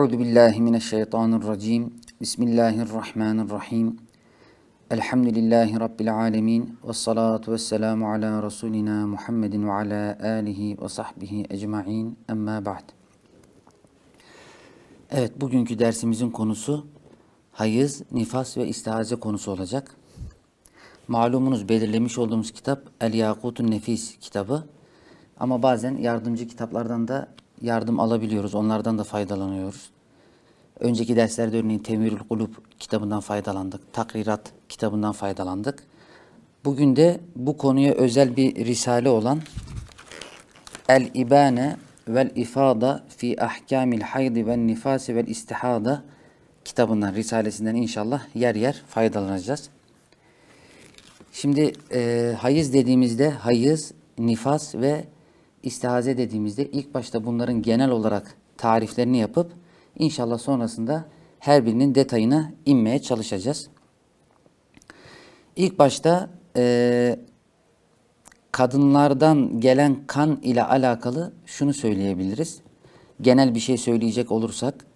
Euzu billahi mineşşeytanirracim. Bismillahirrahmanirrahim. Elhamdülillahi rabbil alamin ve salatu vesselamu ala rasulina Muhammedin ve ala alihi ve sahbihi ecmaîn. Emma ba'd. Evet, bugünkü dersimizin konusu hayız, nifas ve istihaze konusu olacak. Malumunuz belirlemiş olduğumuz kitap El Yakutun Nefis kitabı. Ama bazen yardımcı kitaplardan da yardım alabiliyoruz. Onlardan da faydalanıyoruz. Önceki derslerde örneğin Temirül Kulub kitabından faydalandık. Takrirat kitabından faydalandık. Bugün de bu konuya özel bir risale olan El İbane vel İfada fi Ahkamil Haydi ve Nifasi vel İstihada kitabından, risalesinden inşallah yer yer faydalanacağız. Şimdi e, hayız dediğimizde hayız, nifas ve istihaze dediğimizde ilk başta bunların genel olarak tariflerini yapıp inşallah sonrasında her birinin detayına inmeye çalışacağız. İlk başta e, kadınlardan gelen kan ile alakalı şunu söyleyebiliriz. Genel bir şey söyleyecek olursak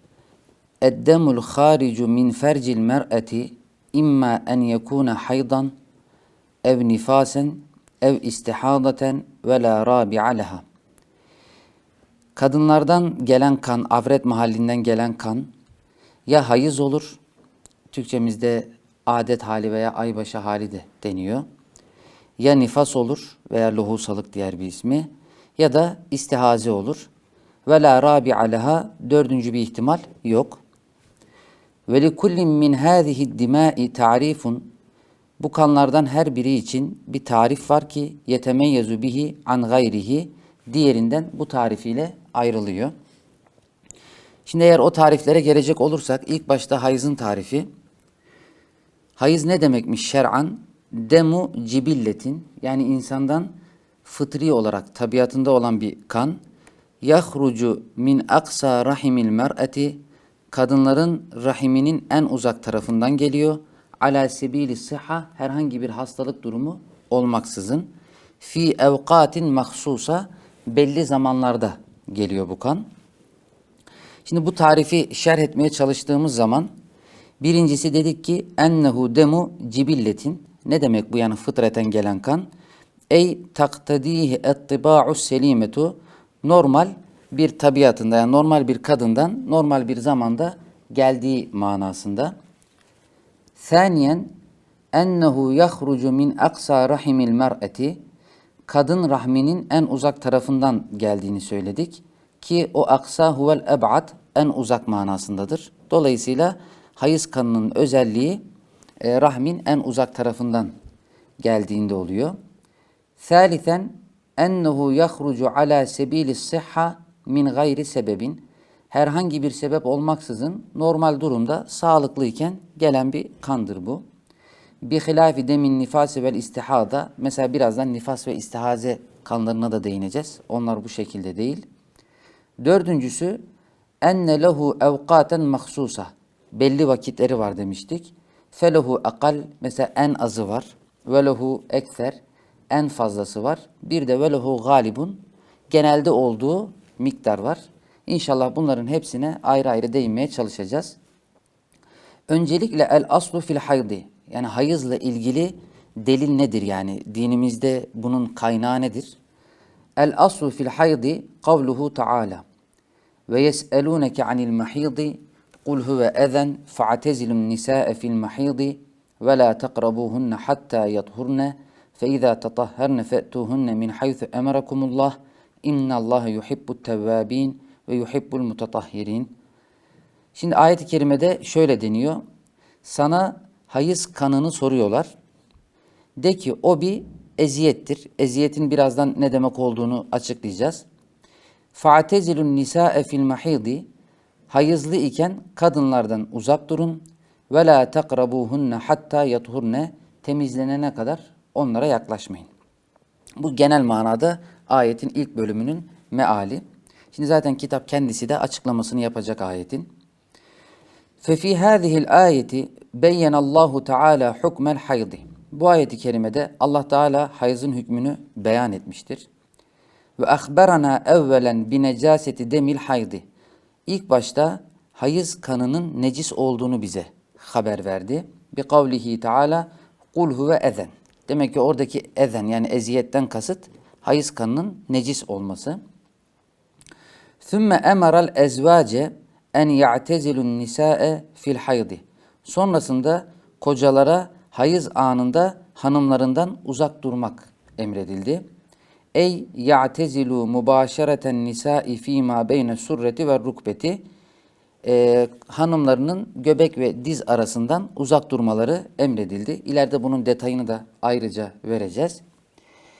Eddemul haricu min fercil mer'eti imma en yekuna haydan ev nifasen ev istihadaten ve la rabi'a leha. Kadınlardan gelen kan, avret mahallinden gelen kan ya hayız olur, Türkçemizde adet hali veya aybaşı hali de deniyor. Ya nifas olur veya lohusalık diğer bir ismi ya da istihaze olur. Ve la rabi'a leha dördüncü bir ihtimal yok. Ve li kullin min hâzihi dimâ'i ta'rifun bu kanlardan her biri için bir tarif var ki yetemeyyezu bihi an gayrihi diğerinden bu tarifiyle ayrılıyor. Şimdi eğer o tariflere gelecek olursak ilk başta hayızın tarifi. Hayız ne demekmiş şer'an? Demu cibilletin yani insandan fıtri olarak tabiatında olan bir kan. Yahrucu min aksa rahimil mer'eti kadınların rahiminin en uzak tarafından geliyor ala sebili sıha herhangi bir hastalık durumu olmaksızın fi evkatin mahsusa belli zamanlarda geliyor bu kan. Şimdi bu tarifi şerh etmeye çalıştığımız zaman birincisi dedik ki ennehu demu cibilletin ne demek bu yani fıtraten gelen kan? Ey taktadihi ettiba'u selimetu normal bir tabiatında yani normal bir kadından normal bir zamanda geldiği manasında. Thaniyen ennehu yahrucu min aksa rahimil mer'eti kadın rahminin en uzak tarafından geldiğini söyledik ki o aksa huvel eb'ad en uzak manasındadır. Dolayısıyla hayız kanının özelliği e, rahmin en uzak tarafından geldiğinde oluyor. Thalithen ennehu yahrucu ala sebili sıhha min gayri sebebin herhangi bir sebep olmaksızın normal durumda sağlıklıyken gelen bir kandır bu. Bi hilafi demin nifasi vel istihada mesela birazdan nifas ve istihaze kanlarına da değineceğiz. Onlar bu şekilde değil. Dördüncüsü enne lehu evkaten mahsusa belli vakitleri var demiştik. Felehu akal mesela en azı var. Ve lehu ekser en fazlası var. Bir de ve lehu galibun genelde olduğu miktar var. İnşallah bunların hepsine ayrı ayrı değinmeye çalışacağız. Öncelikle el aslu fil haydi. Yani hayızla ilgili delil nedir yani? Dinimizde bunun kaynağı nedir? El aslu fil haydi kavluhu taala. Ve yes'eluneke anil mahidi. Kul huve ezen fa'tezilun nisa'e fil mahidi. Ve la tekrabuhunne hatta yathurne fe izâ tetahharne fe'tuhunne min haythu emerakumullah inna Allah yuhibbut tevvabin ve yuhibbul mutatahhirin. Şimdi ayet-i kerimede şöyle deniyor. Sana hayız kanını soruyorlar. De ki o bir eziyettir. Eziyetin birazdan ne demek olduğunu açıklayacağız. Fa'tezilun nisa'e fil mahidi hayızlı iken kadınlardan uzak durun ve la takrabuhunne hatta yathurne temizlenene kadar onlara yaklaşmayın. Bu genel manada ayetin ilk bölümünün meali. Şimdi zaten kitap kendisi de açıklamasını yapacak ayetin. Fefi hâzihil ayeti beyyenallahu teâlâ hukmel haydi. Bu ayeti kerimede Allah Teala hayızın hükmünü beyan etmiştir. Ve ahberana evvelen bi necaseti demil haydi. İlk başta hayız kanının necis olduğunu bize haber verdi. Bi kavlihi Teala kul huve ezen. Demek ki oradaki ezen yani eziyetten kasıt hayız kanının necis olması. Sümme emeral ezvace en ya'tezilun nisa'e fil haydi. Sonrasında kocalara hayız anında hanımlarından uzak durmak emredildi. Ey ya'tezilu mübaşereten nisa'i fîmâ beyne surreti ve rukbeti. Ee, hanımlarının göbek ve diz arasından uzak durmaları emredildi. İleride bunun detayını da ayrıca vereceğiz.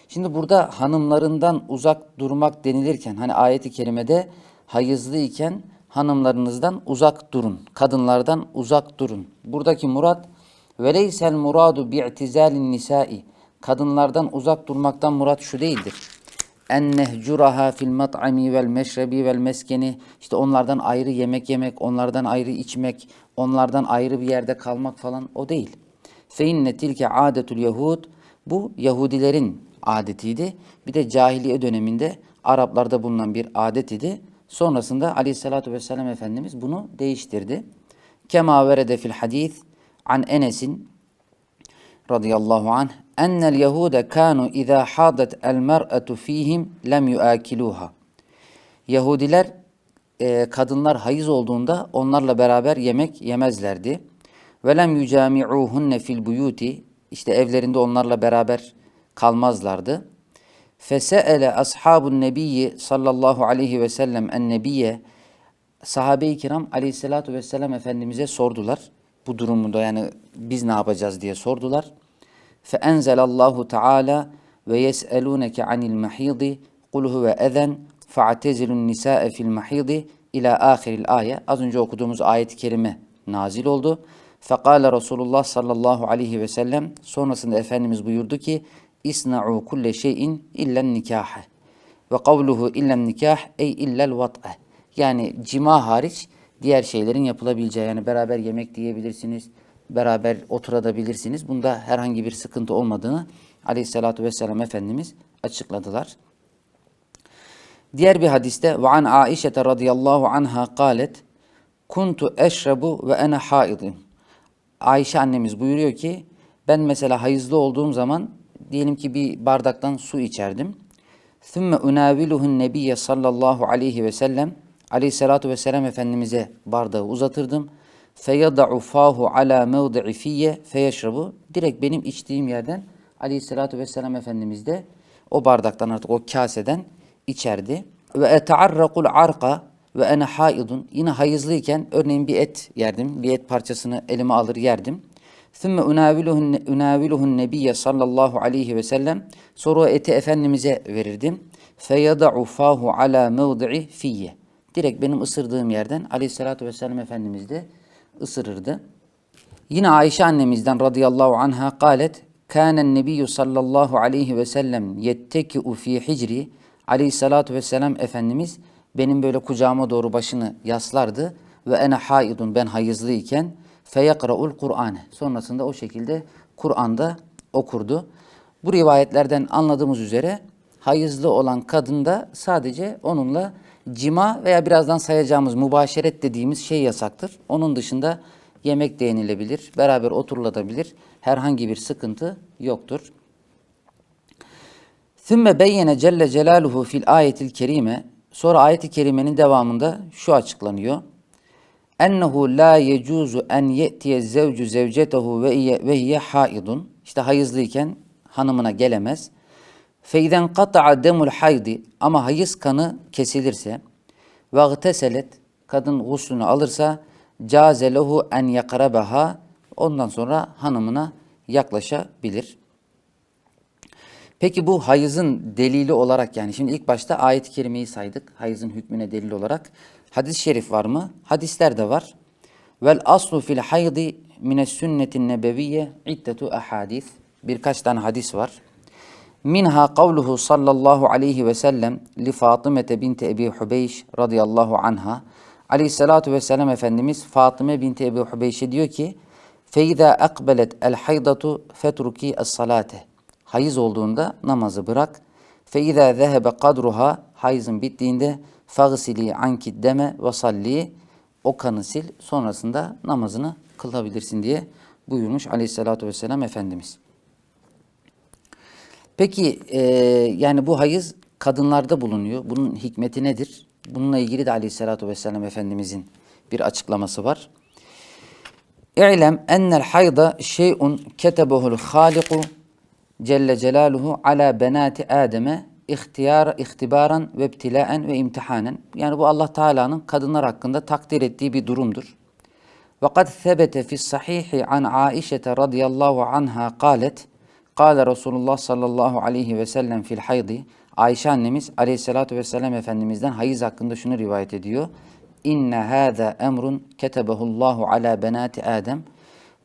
Şimdi burada hanımlarından uzak durmak denilirken hani ayeti kerimede hayızlı iken hanımlarınızdan uzak durun. Kadınlardan uzak durun. Buradaki murat veleysel muradu bi'tizalin nisai. Kadınlardan uzak durmaktan murat şu değildir. En nehcuraha fil mat'ami vel meşrebi vel meskeni. İşte onlardan ayrı yemek yemek, onlardan ayrı içmek, onlardan ayrı bir yerde kalmak falan o değil. Fe inne tilke adetul yahud. Bu Yahudilerin adetiydi. Bir de cahiliye döneminde Araplarda bulunan bir adet idi. Sonrasında aleyhissalatü vesselam Efendimiz bunu değiştirdi. Kema verede fil hadis an Enes'in radıyallahu anh ennel yehude kanu izâ hadet el mer'etu fihim lem yuakiluha. Yahudiler e, kadınlar hayız olduğunda onlarla beraber yemek yemezlerdi. Ve lem yucami'uhunne fil buyuti işte evlerinde onlarla beraber kalmazlardı. Fese'ele ashabun nebiyyi sallallahu aleyhi ve sellem en nebiye sahabe-i kiram aleyhissalatu vesselam Efendimiz'e sordular. Bu durumunda yani biz ne yapacağız diye sordular. Fe enzelallahu teala ve yes'eluneke anil mahidi kul huve ezen fa'tezilun nisa'e fil mahidi ila ahiril ayet. Az önce okuduğumuz ayet-i kerime nazil oldu. Fekale Resulullah sallallahu aleyhi ve sellem sonrasında Efendimiz buyurdu ki İsna'u kulle şeyin illen nikahe. Ve kavluhu illen nikah ey illel vat'e. Yani cima hariç diğer şeylerin yapılabileceği yani beraber yemek diyebilirsiniz, beraber oturabilirsiniz. Bunda herhangi bir sıkıntı olmadığını aleyhissalatü vesselam Efendimiz açıkladılar. Diğer bir hadiste ve an Aişe radıyallahu anha kalet kuntu eşrebu ve ene haidun. Ayşe annemiz buyuruyor ki ben mesela hayızlı olduğum zaman diyelim ki bir bardaktan su içerdim. Thumma unaviluhun nebiyye sallallahu aleyhi ve sellem aleyhissalatu vesselam Efendimiz'e bardağı uzatırdım. Feyada'u fahu ala mevdi'i fiyye feyeşrabu. Direkt benim içtiğim yerden aleyhissalatu vesselam Efendimiz de o bardaktan artık o kaseden içerdi. Ve etearrakul arka ve ene haidun. Yine hayızlıyken örneğin bir et yerdim. Bir et parçasını elime alır yerdim. ثُمَّ اُنَاوِلُهُ النَّبِيَّ sallallahu aleyhi ve sellem Sonra o eti Efendimiz'e verirdim. فَيَدَعُ فَاهُ عَلَى مَوْضِعِ فِيَّ Direkt benim ısırdığım yerden aleyhissalatü vesselam Efendimiz de ısırırdı. Yine Ayşe annemizden radıyallahu anha kalet Kânen nebiyyü sallallahu aleyhi ve sellem yetteki'u fî hicri aleyhissalatu vesselam Efendimiz benim böyle kucağıma doğru başını yaslardı ve ene haidun ben hayızlıyken feyekra'ul Kur'ane. Sonrasında o şekilde Kur'an'da okurdu. Bu rivayetlerden anladığımız üzere hayızlı olan kadında sadece onunla cima veya birazdan sayacağımız mübaşeret dediğimiz şey yasaktır. Onun dışında yemek de yenilebilir, beraber oturulabilir. Herhangi bir sıkıntı yoktur. Sümme beyyene celle celaluhu fil ayetil kerime. Sonra ayeti kerimenin devamında şu açıklanıyor ennehu la yecuzu en ye'tiye zevcu zevcetehu ve hiye haidun. İşte hayızlıyken hanımına gelemez. Feyden kata'a demul haydi ama hayız kanı kesilirse ve gteselet kadın guslünü alırsa caze lehu en yakrabaha ondan sonra hanımına yaklaşabilir. Peki bu hayızın delili olarak yani şimdi ilk başta ayet-i kerimeyi saydık. Hayızın hükmüne delil olarak. Hadis-i şerif var mı? Hadisler de var. Vel aslu fil haydi mines sünnetin nebeviyye iddetu ahadis. Birkaç tane hadis var. Minha kavluhu sallallahu aleyhi ve sellem li Fatımete binti Ebi Hubeyş radıyallahu anha. Aleyhissalatu vesselam Efendimiz Fatıme binti Ebi Hubeyş'e diyor ki el haydatu fetruki es salate. Hayız olduğunda namazı bırak. Feyza zehebe kadruha hayızın bittiğinde fagsili anki deme ve salli o kanı sil sonrasında namazını kılabilirsin diye buyurmuş aleyhissalatü vesselam Efendimiz. Peki e, yani bu hayız kadınlarda bulunuyor. Bunun hikmeti nedir? Bununla ilgili de aleyhissalatü vesselam Efendimizin bir açıklaması var. İ'lem ennel hayda şey'un ketebehu'l haliku Celle Celaluhu ala benati Adem'e ihtiyar, ihtibaran ve ibtilaen ve imtihanen. Yani bu Allah Teala'nın kadınlar hakkında takdir ettiği bir durumdur. Ve kad sebete fi sahihi an Aişe radıyallahu anha kalet Kale Resulullah sallallahu aleyhi ve sellem fil haydi Ayşe annemiz aleyhissalatu vesselam Efendimiz'den hayız hakkında şunu rivayet ediyor. İnne hâzâ emrun ketebehullahu ala benati Adem.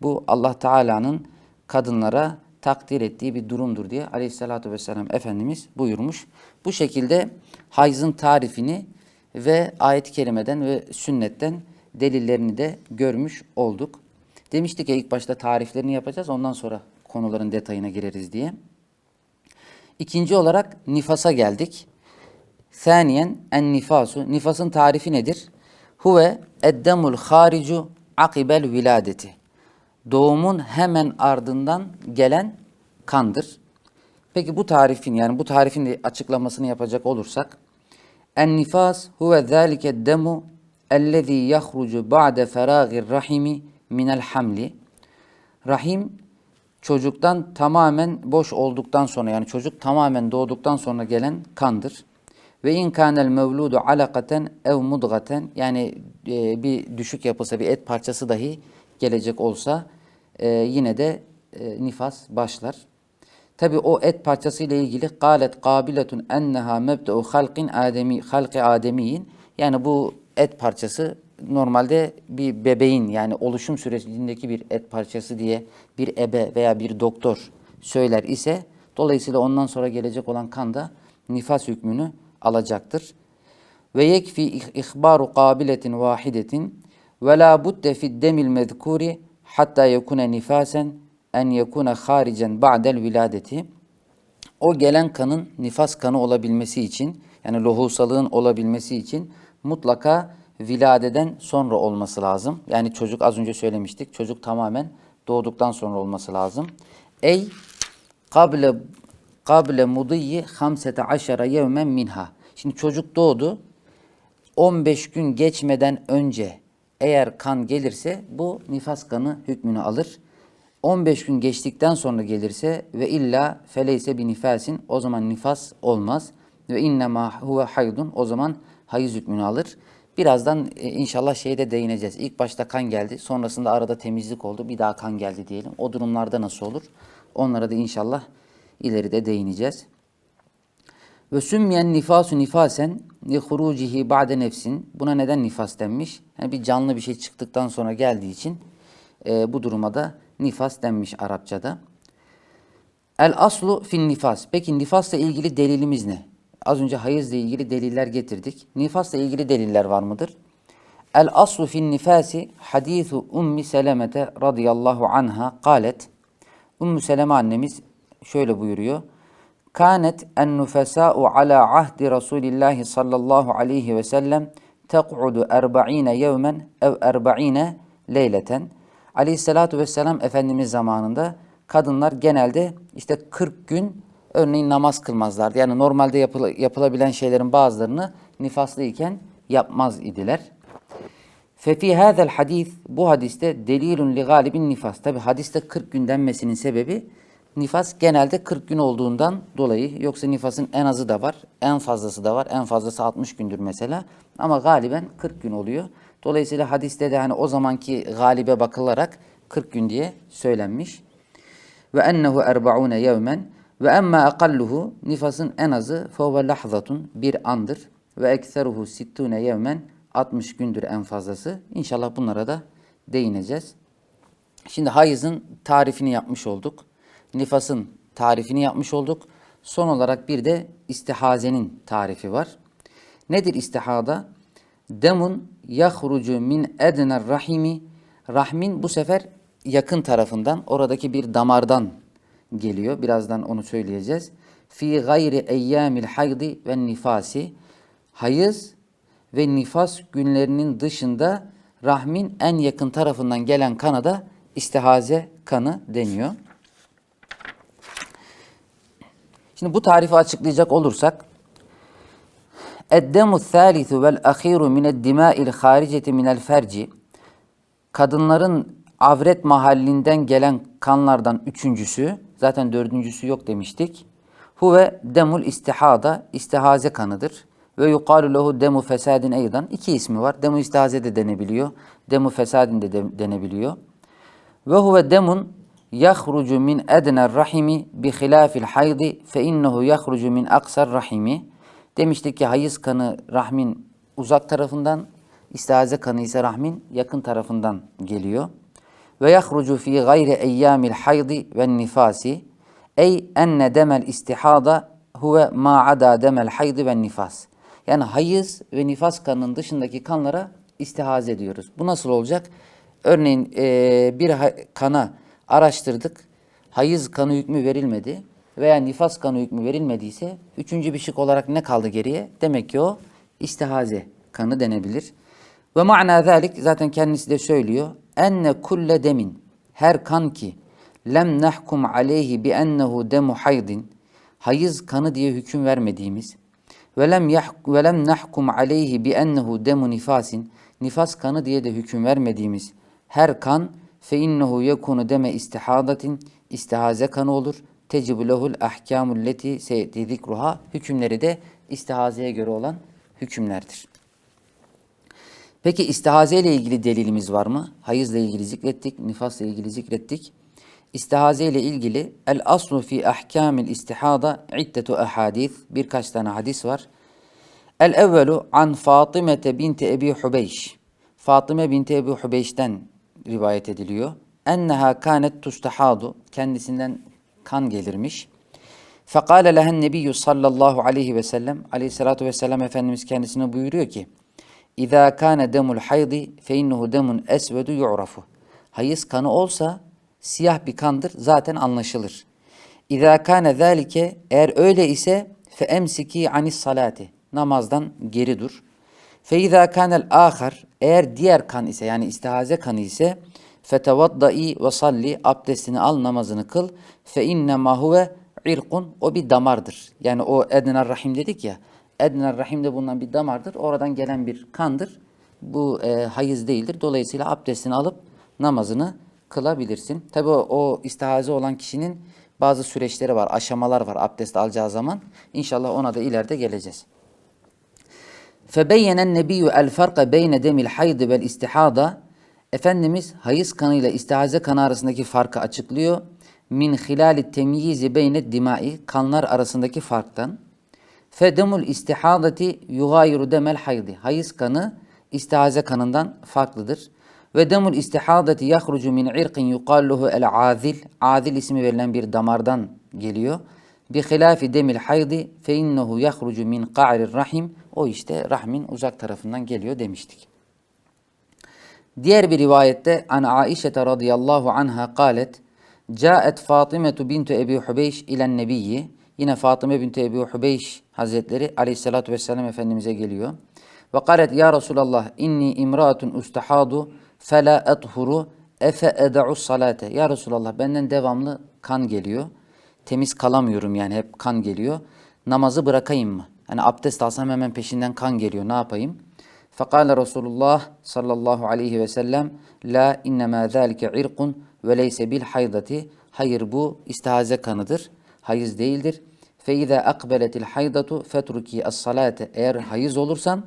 Bu Allah Teala'nın kadınlara takdir ettiği bir durumdur diye aleyhissalatü vesselam Efendimiz buyurmuş. Bu şekilde hayızın tarifini ve ayet-i kerimeden ve sünnetten delillerini de görmüş olduk. Demiştik ya ilk başta tariflerini yapacağız ondan sonra konuların detayına gireriz diye. İkinci olarak nifasa geldik. Saniyen en nifasu. Nifasın tarifi nedir? Huve eddemul haricu akibel viladeti. Doğumun hemen ardından gelen kandır. Peki bu tarifin yani bu tarifin de açıklamasını yapacak olursak en nifas huve zalike demu ellezî yahrucu ba'de ferâgir rahimi minel hamli. Rahim çocuktan tamamen boş olduktan sonra yani çocuk tamamen doğduktan sonra gelen kandır. Ve in kanel mevludu alakaten ev mudgaten yani e, bir düşük yapılsa bir et parçası dahi gelecek olsa e, yine de e, nifas başlar. Tabi o et parçası ile ilgili galet kabiletun enneha mebde'u halqin ademi halqi ademiyin yani bu et parçası normalde bir bebeğin yani oluşum sürecindeki bir et parçası diye bir ebe veya bir doktor söyler ise dolayısıyla ondan sonra gelecek olan kan da nifas hükmünü alacaktır. Ve yekfi ihbaru kabiletin vahidetin ve la budde fi demil mezkuri hatta yekune nifasen en yekune haricen ba'del viladeti. O gelen kanın nifas kanı olabilmesi için yani lohusalığın olabilmesi için mutlaka viladeden sonra olması lazım. Yani çocuk az önce söylemiştik. Çocuk tamamen doğduktan sonra olması lazım. Ey kable kable mudiyyi 15 yevmen minha. Şimdi çocuk doğdu. 15 gün geçmeden önce eğer kan gelirse bu nifas kanı hükmünü alır. 15 gün geçtikten sonra gelirse ve illa feleyse bir nifasin o zaman nifas olmaz. Ve innema huve haydun o zaman hayız hükmünü alır. Birazdan e, inşallah şeyde değineceğiz. İlk başta kan geldi sonrasında arada temizlik oldu bir daha kan geldi diyelim. O durumlarda nasıl olur? Onlara da inşallah ileride değineceğiz. Ve sümmiyen nifasu nifasen li hurucihi ba'de nefsin. Buna neden nifas denmiş? Yani bir canlı bir şey çıktıktan sonra geldiği için e, bu duruma da nifas denmiş Arapçada. El aslu fin nifas. Peki nifasla ilgili delilimiz ne? Az önce hayızla ilgili deliller getirdik. Nifasla ilgili deliller var mıdır? El aslu fin nifasi hadisu ummi selemete radıyallahu anha kalet. Ummu Seleme annemiz şöyle buyuruyor. Kanet en nufesa'u ala ahdi Resulillahi sallallahu aleyhi ve sellem teq'udu erba'ine yevmen ev erba'ine leyleten. Aleyhissalatu vesselam Efendimiz zamanında kadınlar genelde işte 40 gün örneğin namaz kılmazlardı. Yani normalde yapıl yapılabilen şeylerin bazılarını nifaslıyken yapmaz idiler. Fefi hadis bu hadiste delilun li galibin nifas. Tabi hadiste 40 gün denmesinin sebebi nifas genelde 40 gün olduğundan dolayı. Yoksa nifasın en azı da var, en fazlası da var. En fazlası 60 gündür mesela. Ama galiben 40 gün oluyor. Dolayısıyla hadiste de hani o zamanki galibe bakılarak 40 gün diye söylenmiş. Ve ennehu erbaune yevmen ve emma akalluhu nifasın en azı fevve lahzatun bir andır ve ekseruhu sittune yevmen 60 gündür en fazlası. İnşallah bunlara da değineceğiz. Şimdi hayızın tarifini yapmış olduk. Nifasın tarifini yapmış olduk. Son olarak bir de istihazenin tarifi var. Nedir istihada? Demun yahrucu min edner rahimi. Rahmin bu sefer yakın tarafından, oradaki bir damardan geliyor. Birazdan onu söyleyeceğiz. Fi gayri eyyamil haydi ve nifasi. Hayız ve nifas günlerinin dışında rahmin en yakın tarafından gelen kana da istihaze kanı deniyor. Şimdi bu tarifi açıklayacak olursak Eddemu thalithu vel ahiru mined dima'il hariceti minel ferci Kadınların avret mahallinden gelen kanlardan üçüncüsü, zaten dördüncüsü yok demiştik. Huve demul istihada, istihaze kanıdır. Ve yukalu lehu demu fesadin eydan. İki ismi var. Demu istihaze de denebiliyor. Demu fesadin de, de denebiliyor. Ve huve demun yahrucu min edner rahimi bi hilafil haydi fe innehu yahrucu min aksar rahimi. Demiştik ki hayız kanı rahmin uzak tarafından, istihaze kanı ise rahmin yakın tarafından geliyor. Ve yahrucu fi gayri eyyamil haydi ve nifasi. Ey enne demel istihada huve ma ada demel haydi ve nifas. Yani hayız ve nifas kanının dışındaki kanlara istihaze ediyoruz. Bu nasıl olacak? Örneğin bir kana araştırdık. Hayız kanı hükmü verilmedi veya nifas kanı hükmü verilmediyse üçüncü bir şık olarak ne kaldı geriye? Demek ki o istihaze kanı denebilir. Ve ma'na zalik zaten kendisi de söylüyor. Enne kulle demin her kan ki lem nahkum aleyhi bi ennehu demu haydin hayız kanı diye hüküm vermediğimiz ve lem ve lem nahkum aleyhi bi ennehu demu nifasin nifas kanı diye de hüküm vermediğimiz her kan fe innehu yekunu deme istihadatin istihaze kanı olur. Tecibu lehul ahkamul leti seyeti zikruha hükümleri de istihazeye göre olan hükümlerdir. Peki istihaze ile ilgili delilimiz var mı? Hayızla ilgili zikrettik, nifasla ilgili zikrettik. İstihaze ile ilgili el aslu fi ahkamil istihada iddetu ahadis birkaç tane hadis var. El evvelu an Fatime binti Ebi Hubeyş. Fatıme binti Ebi Hubeyş'ten rivayet ediliyor. Enneha kanet tustahadu. Kendisinden kan gelirmiş. Fekale lehen nebiyyü sallallahu aleyhi ve sellem. Aleyhissalatu vesselam Efendimiz kendisine buyuruyor ki İzâ kâne demul haydi fe innehu demun esvedu yu'rafu. Hayız kanı olsa siyah bir kandır zaten anlaşılır. İzâ kâne zâlike eğer öyle ise fe emsiki anis salati. Namazdan geri dur. Fe izâ kânel âhar eğer diğer kan ise yani istihaze kanı ise fetevaddai ve salli abdestini al namazını kıl fe innema huve irkun o bir damardır. Yani o edner rahim dedik ya Edner rahimde bulunan bir damardır. Oradan gelen bir kandır. Bu e, hayız değildir. Dolayısıyla abdestini alıp namazını kılabilirsin. Tabi o, o istihaze olan kişinin bazı süreçleri var, aşamalar var abdest alacağı zaman. İnşallah ona da ileride geleceğiz. فَبَيَّنَ النَّبِيُّ الْفَرْقَ بَيْنَ دَمِ الْحَيْضِ وَالْاِسْتِحَادَ Efendimiz hayız kanı ile istihaze kanı arasındaki farkı açıklıyor. Min hilali temyizi beyne dimai kanlar arasındaki farktan. Fedemul istihadati yugayiru demel haydi. Hayız kanı istihaze kanından farklıdır. Ve demul istihadati yahrucu min irqin yuqalluhu el azil. Azil ismi verilen bir damardan geliyor. Bi hilafi demil haydi fe innehu yahrucu min qa'rir rahim. O işte rahmin uzak tarafından geliyor demiştik. Diğer bir rivayette an Aişe radıyallahu anha kalet Caet Fatime bintu Ebi Hubeyş ilen nebiyyi Yine Fatıma binti Ebi Hubeyş Hazretleri aleyhissalatu vesselam Efendimiz'e geliyor. Ve kalet ya Resulallah inni imraatun ustahadu fela ethuru efe eda'u salate. Ya Resulallah benden devamlı kan geliyor. Temiz kalamıyorum yani hep kan geliyor. Namazı bırakayım mı? Hani abdest alsam hemen peşinden kan geliyor ne yapayım? Fekale Resulullah sallallahu aleyhi ve sellem La innemâ zâlike irkun ve leyse bil haydati. Hayır bu istihaze kanıdır. Hayız değildir. Feiza akbeletil haydatu fetruki as-salate. Eğer hayız olursan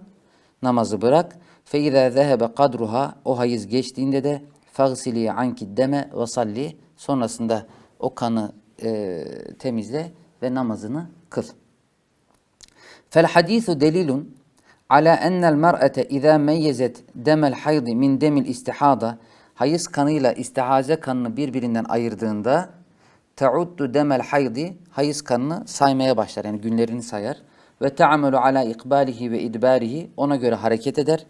namazı bırak. Feiza zehebe kadruha o hayız geçtiğinde de fagsili anki deme ve salli. Sonrasında o kanı e, temizle ve namazını kıl. Fel hadisu delilun ala ennel mer'ete izâ meyyezet demel haydi min demil istihada hayız kanıyla istihaze kanını birbirinden ayırdığında Teuddu demel haydi hayız kanını saymaya başlar. Yani günlerini sayar. Ve te'amelu ala ikbalihi ve idbarihi ona göre hareket eder.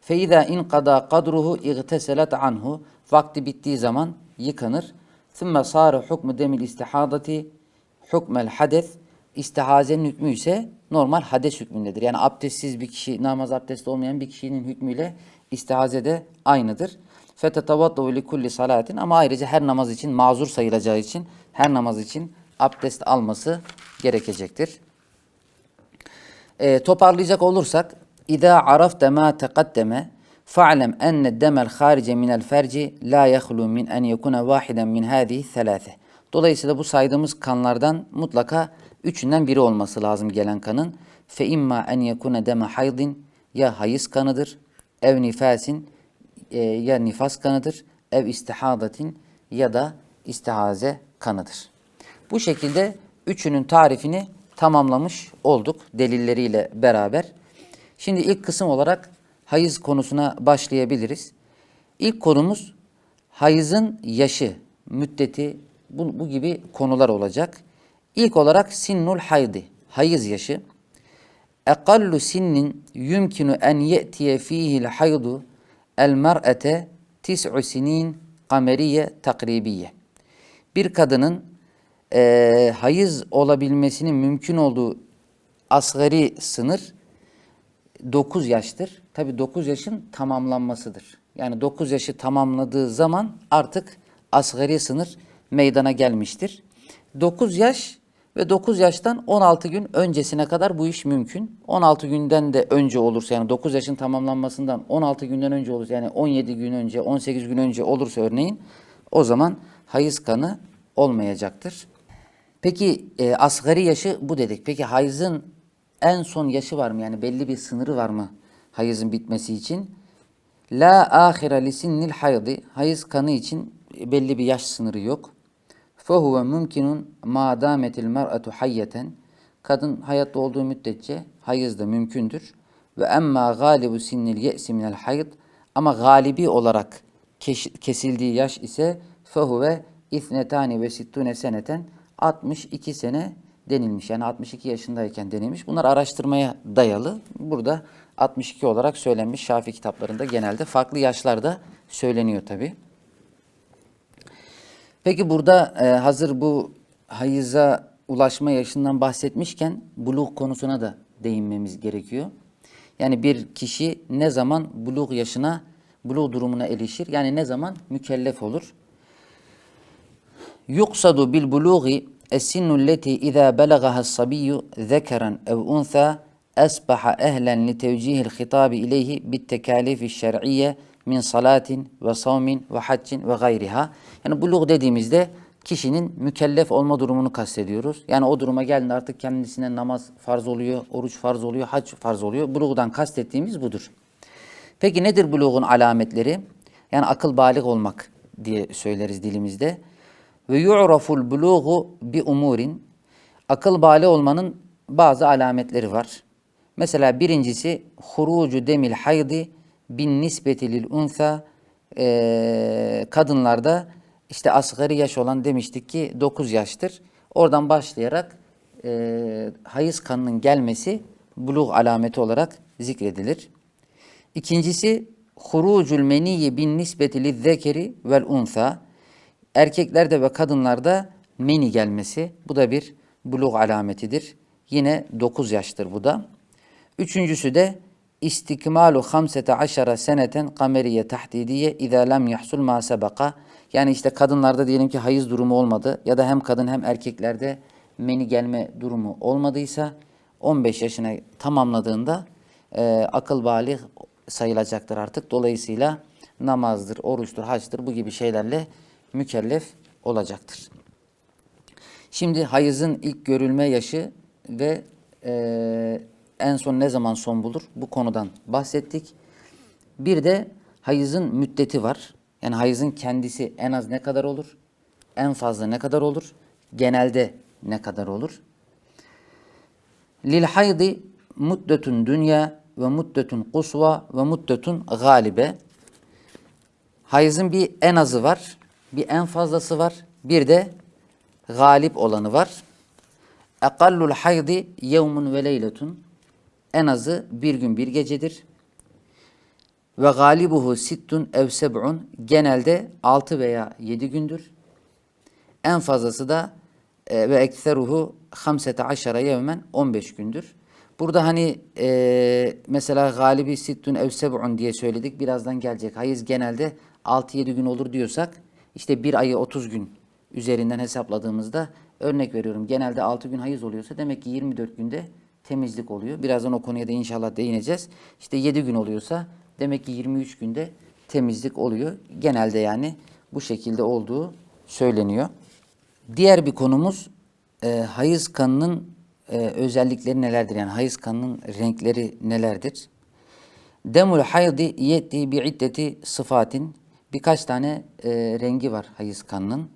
Fe izâ inqada kadruhu igteselet anhu vakti bittiği zaman yıkanır. Thumma sâre hukmu demil istihadati hukmel hades istihazenin hükmü ise normal hades hükmündedir. Yani abdestsiz bir kişi, namaz abdesti olmayan bir kişinin hükmüyle İstihaze de aynıdır. فَتَتَوَضَّوْ لِكُلِّ salatin ama ayrıca her namaz için mazur sayılacağı için her namaz için abdest alması gerekecektir. E, toparlayacak olursak İza arafte ma teqaddeme fa'lem enne demel harice minel ferci la yahlu min en yekuna vahiden min hadihi selase. Dolayısıyla bu saydığımız kanlardan mutlaka üçünden biri olması lazım gelen kanın. Fe imma en yekuna deme haydin ya hayız kanıdır, ev nifasin e, ya nifas kanıdır, ev istihadatin ya da istihaze kanıdır. Bu şekilde üçünün tarifini tamamlamış olduk delilleriyle beraber. Şimdi ilk kısım olarak hayız konusuna başlayabiliriz. İlk konumuz hayızın yaşı, müddeti bu, bu gibi konular olacak. İlk olarak sinnul haydi, hayız yaşı. Ekallu sinnin yumkinu en ye'tiye fihil haydu el mer'ete tis'u sinin kameriye takribiye. Bir kadının e, hayız olabilmesinin mümkün olduğu asgari sınır 9 yaştır. Tabi 9 yaşın tamamlanmasıdır. Yani 9 yaşı tamamladığı zaman artık asgari sınır meydana gelmiştir. 9 yaş ve 9 yaştan 16 gün öncesine kadar bu iş mümkün. 16 günden de önce olursa yani 9 yaşın tamamlanmasından 16 günden önce olursa yani 17 gün önce 18 gün önce olursa örneğin o zaman hayız kanı olmayacaktır. Peki e, asgari yaşı bu dedik. Peki hayızın en son yaşı var mı? Yani belli bir sınırı var mı hayızın bitmesi için? La ahire li sinnil haydi. Hayız kanı için belli bir yaş sınırı yok. Fehuve mümkinun ma dametil mer'atu hayyeten. Kadın hayatta olduğu müddetçe hayız da mümkündür. Ve emma galibu sinnil ye'si minel hayd. Ama galibi olarak kesildiği yaş ise fehuve ithnetani ve sittune seneten 62 sene denilmiş. Yani 62 yaşındayken denilmiş. Bunlar araştırmaya dayalı. Burada 62 olarak söylenmiş Şafii kitaplarında genelde. Farklı yaşlarda söyleniyor tabi. Peki burada e, hazır bu hayıza ulaşma yaşından bahsetmişken buluğ konusuna da değinmemiz gerekiyor. Yani bir kişi ne zaman buluğ yaşına, buluğ durumuna erişir? Yani ne zaman mükellef olur? Yuksadu bil buluği السن التي إذا بلغها الصبي ذكرا أو أنثى أصبح أهلا لتوجيه الخطاب إليه بالتكاليف الشرعية min salatin ve savmin ve haccin ve gayriha. Yani buluk dediğimizde kişinin mükellef olma durumunu kastediyoruz. Yani o duruma geldiğinde artık kendisine namaz farz oluyor, oruç farz oluyor, hac farz oluyor. Buluktan kastettiğimiz budur. Peki nedir buluğun alametleri? Yani akıl balik olmak diye söyleriz dilimizde. Ve yu'raful buluğu bi umurin. Akıl bali olmanın bazı alametleri var. Mesela birincisi hurucu demil haydi bin nisbeti lil unsa e, kadınlarda işte asgari yaş olan demiştik ki 9 yaştır. Oradan başlayarak e, hayız kanının gelmesi buluğ alameti olarak zikredilir. İkincisi hurucul meniyyi bin nisbeti lil zekeri vel unsa Erkeklerde ve kadınlarda meni gelmesi bu da bir buluk alametidir. Yine 9 yaştır bu da. Üçüncüsü de istikmalu hamsete aşara seneten kameriye tahdidiye idâ lem yahsul ma sebeka. Yani işte kadınlarda diyelim ki hayız durumu olmadı ya da hem kadın hem erkeklerde meni gelme durumu olmadıysa 15 yaşına tamamladığında e, akıl balik sayılacaktır artık. Dolayısıyla namazdır, oruçtur, haçtır bu gibi şeylerle mükellef olacaktır. Şimdi hayızın ilk görülme yaşı ve e, en son ne zaman son bulur bu konudan bahsettik. Bir de hayızın müddeti var. Yani hayızın kendisi en az ne kadar olur? En fazla ne kadar olur? Genelde ne kadar olur? Lil haydi muddetun dünya ve muddetun kusva ve muddetun galibe. Hayızın bir en azı var bir en fazlası var. Bir de galip olanı var. Ekallul haydi yevmun ve leyletun. En azı bir gün bir gecedir. Ve galibuhu sittun ev seb'un. Genelde altı veya yedi gündür. En fazlası da e, ve ekseruhu hamsete aşara yevmen 15 gündür. Burada hani e, mesela galibi sittun ev seb'un diye söyledik. Birazdan gelecek. Hayız genelde 6-7 gün olur diyorsak işte bir ayı 30 gün üzerinden hesapladığımızda örnek veriyorum. Genelde 6 gün hayız oluyorsa demek ki 24 günde temizlik oluyor. Birazdan o konuya da inşallah değineceğiz. İşte 7 gün oluyorsa demek ki 23 günde temizlik oluyor. Genelde yani bu şekilde olduğu söyleniyor. Diğer bir konumuz e, hayız kanının e, özellikleri nelerdir? Yani hayız kanının renkleri nelerdir? Demul haydi yetti bi iddeti sıfatin. Birkaç tane e, rengi var hayız kanının.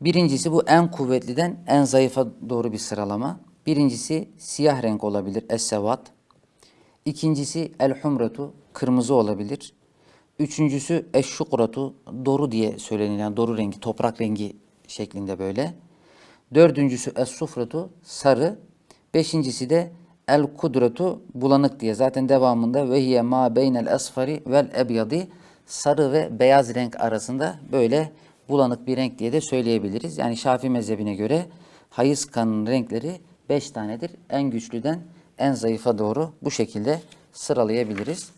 Birincisi bu en kuvvetliden en zayıfa doğru bir sıralama. Birincisi siyah renk olabilir, es-sevat. İkincisi el-humratu, kırmızı olabilir. Üçüncüsü eş-şukratu, doru diye söylenilen doru rengi, toprak rengi şeklinde böyle. Dördüncüsü es-sufratu, sarı. Beşincisi de el-kudretu, bulanık diye. Zaten devamında ve hiye ma beynel esfari vel ebyadi, sarı ve beyaz renk arasında böyle bulanık bir renk diye de söyleyebiliriz. Yani Şafii mezhebine göre hayız kanının renkleri beş tanedir. En güçlüden en zayıfa doğru bu şekilde sıralayabiliriz.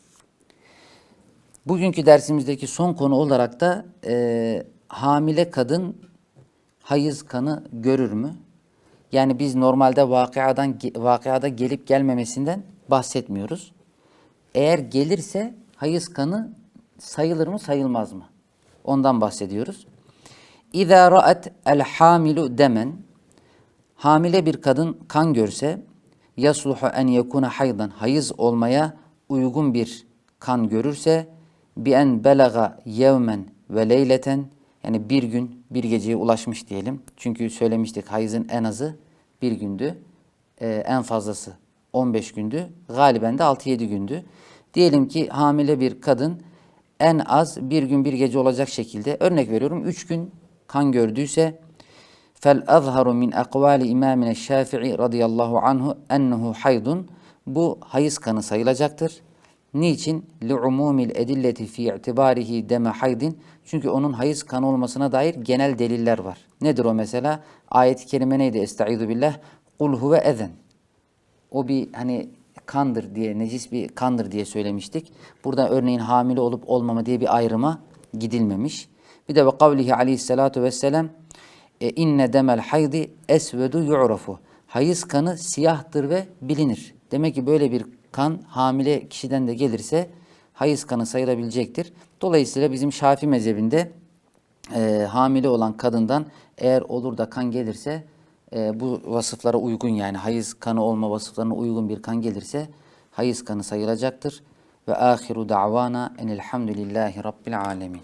Bugünkü dersimizdeki son konu olarak da e, hamile kadın hayız kanı görür mü? Yani biz normalde vakıadan vakıada gelip gelmemesinden bahsetmiyoruz. Eğer gelirse hayız kanı sayılır mı sayılmaz mı? Ondan bahsediyoruz. İza ra'at el hamilu demen hamile bir kadın kan görse yasluhu en yekuna haydan hayız olmaya uygun bir kan görürse bi en belaga yevmen ve leyleten yani bir gün bir geceye ulaşmış diyelim. Çünkü söylemiştik hayızın en azı bir gündü. Ee, en fazlası 15 gündü. Galiben de 6-7 gündü. Diyelim ki hamile bir kadın en az bir gün bir gece olacak şekilde örnek veriyorum 3 gün kan gördüyse fel azharu min akvali imamine Şafii radıyallahu anhu ennehu haydun bu hayız kanı sayılacaktır. Niçin? Li'umumil edilleti fi i'tibarihi deme haydin. Çünkü onun hayız kanı olmasına dair genel deliller var. Nedir o mesela? Ayet-i kerime neydi? Estaizu billah. Kul huve ezen. O bir hani kandır diye, necis bir kandır diye söylemiştik. Burada örneğin hamile olup olmama diye bir ayrıma gidilmemiş. Bir de ve kavlihi aleyhissalatu vesselam e, inne demel haydi esvedu yu'rafu. Hayız kanı siyahtır ve bilinir. Demek ki böyle bir kan hamile kişiden de gelirse hayız kanı sayılabilecektir. Dolayısıyla bizim Şafi mezhebinde e, hamile olan kadından eğer olur da kan gelirse e, bu vasıflara uygun yani hayız kanı olma vasıflarına uygun bir kan gelirse hayız kanı sayılacaktır. Ve ahiru da'vana enelhamdülillahi rabbil alemin.